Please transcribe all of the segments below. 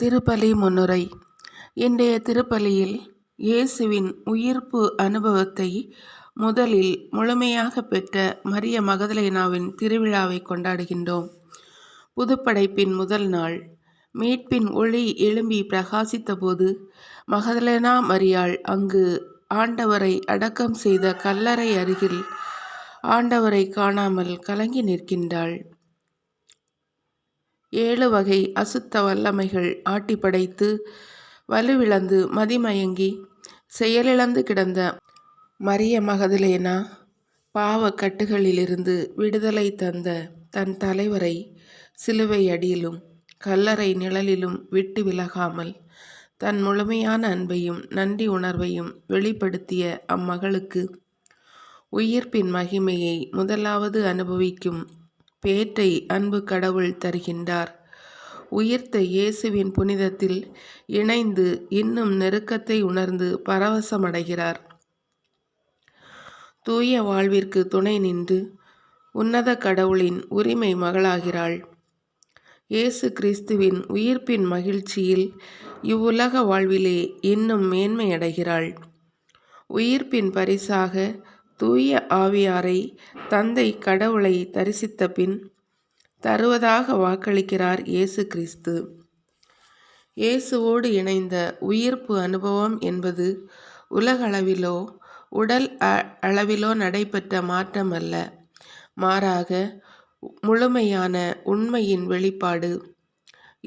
திருப்பலி முன்னுரை. இன்றைய திருப்பலியில் இயேசுவின் உயிர்ப்பு அனுபவத்தை முதலில் முழுமையாக பெற்ற மரிய மகதலேனாவின் திருவிழாவை கொண்டாடுகின்றோம். புதுப்படைப்பின் முதல் நாள். மீட்பின் ஒளி எழும்பி பிரகாசித்தபோது மகதலேனா மரியாள் அங்கு ஆண்டவரை அடக்கம் செய்த கல்லறை அருகில் ஆண்டவரை காணாமல் கலங்கி நிற்கின்றாள். ஏழு வகை அசுத்த வல்லமைகள் ஆட்டி படைத்து வலுவிழந்து மதிமயங்கி செயலிழந்து கிடந்த மரிய மகதலேனா பாவ கட்டுகளிலிருந்து விடுதலை தந்த தன் தலைவரை சிலுவை அடியிலும் கல்லறை நிழலிலும் விட்டு விலகாமல் தன் முழுமையான அன்பையும் நன்றி உணர்வையும் வெளிப்படுத்திய அம்மகளுக்கு உயிர்ப்பின் மகிமையை முதலாவது அனுபவிக்கும் பேற்றை அன்பு கடவுள் தருகின்றார். உயிர்த்த இயேசுவின் புனிதத்தில் இணைந்து இன்னும் நெருக்கத்தை உணர்ந்து பரவசமடைகிறார். தூய வாழ்விற்கு துணை நின்று உன்னத கடவுளின் உரிமை மகளாகிறாள். இயேசு கிறிஸ்துவின் உயிர்ப்பின் மகிழ்ச்சியில் இவ்வுலக வாழ்விலே இன்னும் மேன்மையடைகிறாள். உயிர்ப்பின் பரிசாக தூய ஆவியாரை தந்தை கடவுளை தரிசித்த பின் தருவதாக வாக்களிக்கிறார் இயேசு கிறிஸ்து. இயேசுவோடு இணைந்த உயிர்ப்பு அனுபவம் என்பது உலகளவிலோ உடல் அளவிலோ நடைபெற்ற மாற்றம் அல்ல மாறாக முழுமையான உண்மையின் வெளிப்பாடு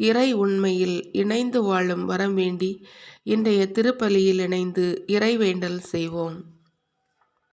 இறை உண்மையில் இணைந்து வாழும் வரம் வேண்டி இன்றைய திருப்பலியில் இணைந்து இறைவேண்டல் செய்வோம்.